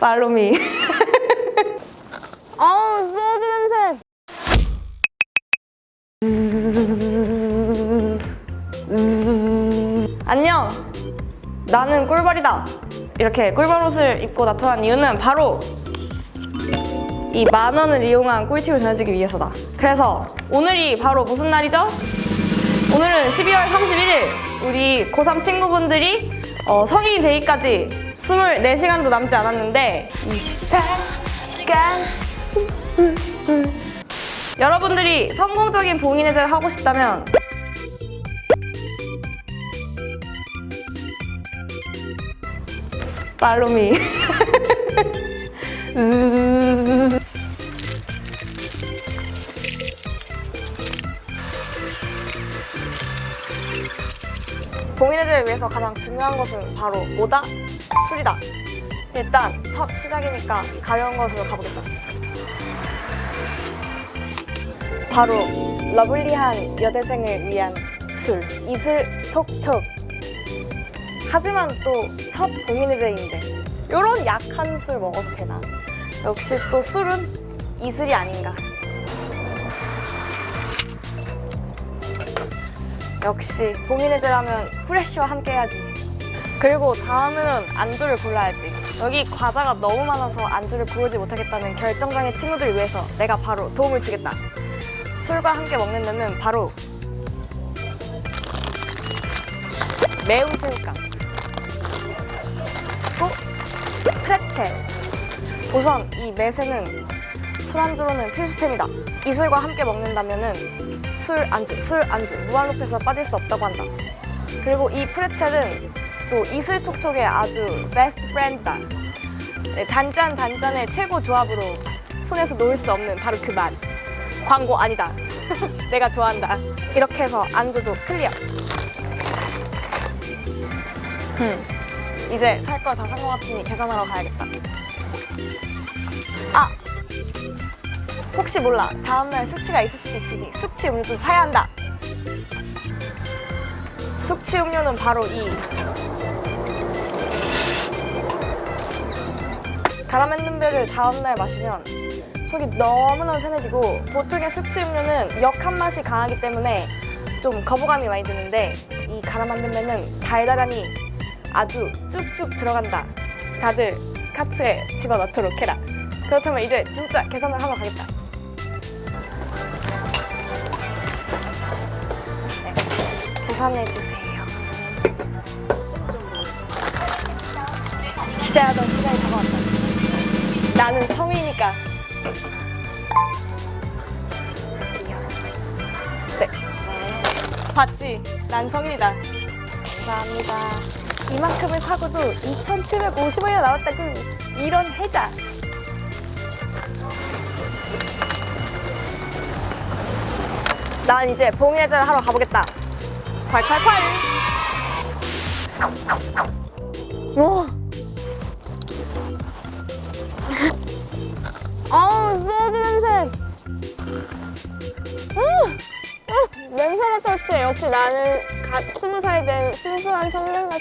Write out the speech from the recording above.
팔로미. 아우 소주 냄새. 안녕. 나는 꿀벌이다. 이렇게 꿀벌 옷을 입고 나타난 이유는 바로 이 만 원을 이용한 꿀팁을 전해주기 위해서다. 그래서 오늘이 바로 무슨 날이죠? 오늘은 12월 31일. 우리 고3 친구분들이 어, 성인이 되기까지 24시간도 남지 않았는데 24시간. 여러분들이 성공적인 봉인 해제를 하고 싶다면 팔로미 봉인해제를 위해서 가장 중요한 것은 바로 뭐다? 술이다 일단 첫 시작이니까 가벼운 것으로 가보겠다 바로 러블리한 여대생을 위한 술 이슬 톡톡 하지만 또첫 봉인해제인데 요런 약한 술 먹어도 되나? 역시 또 술은 이슬이 아닌가 역시 봉인해제라면 후레쉬와 함께 해야지. 그리고 다음에는 안주를 골라야지. 여기 과자가 너무 많아서 안주를 고르지 못하겠다는 결정장애 친구들을 위해서 내가 바로 도움을 주겠다. 술과 함께 먹는 데는 바로 매운 새우깡 또 프레첼 우선 이 매새는 술안주로는 필수템이다. 이슬과 함께 먹는다면 은 술 안주 술 안주 무한루프에서 빠질 수 없다고 한다 그리고 이 프레첼은 또 이슬 톡톡의 아주 베스트 프렌드다 네, 단짠 단짠의 최고 조합으로 손에서 놓을 수 없는 바로 그 맛 광고 아니다. 내가 좋아한다. 이렇게 해서 안주도 클리어. 음, 이제 살 걸 다 산 것 같으니 계산하러 가야겠다. 아! 혹시 몰라. 다음날 숙취가 있을 수도 있으니 숙취 음료도 사야 한다. 숙취 음료는 바로 이 가라멘눈별을 다음날 마시면 속이 너무너무 편해지고 보통의 숙취 음료는 역한 맛이 강하기 때문에 좀 거부감이 많이 드는데 이 가라 만든 면은 달달하니 아주 쭉쭉 들어간다. 다들 카트에 집어넣도록 해라. 그렇다면 이제 진짜 계산을 하러 가겠다. 계산해 주세요. 기대하던 시간이 다가왔다. 나는 성인이니까 네. 봤지? 난 성인이다. 감사합니다. 이만큼을 사고도 2,750원이나 나왔다고. 이런 혜자. 난 이제 봉해제를 하러 가보겠다. 콸콸콸! 와. 아우 소주 냄새. 음, 음, 냄새가 터치해. 역시 나는 갓 스무 살 된 순수한 청년 같아.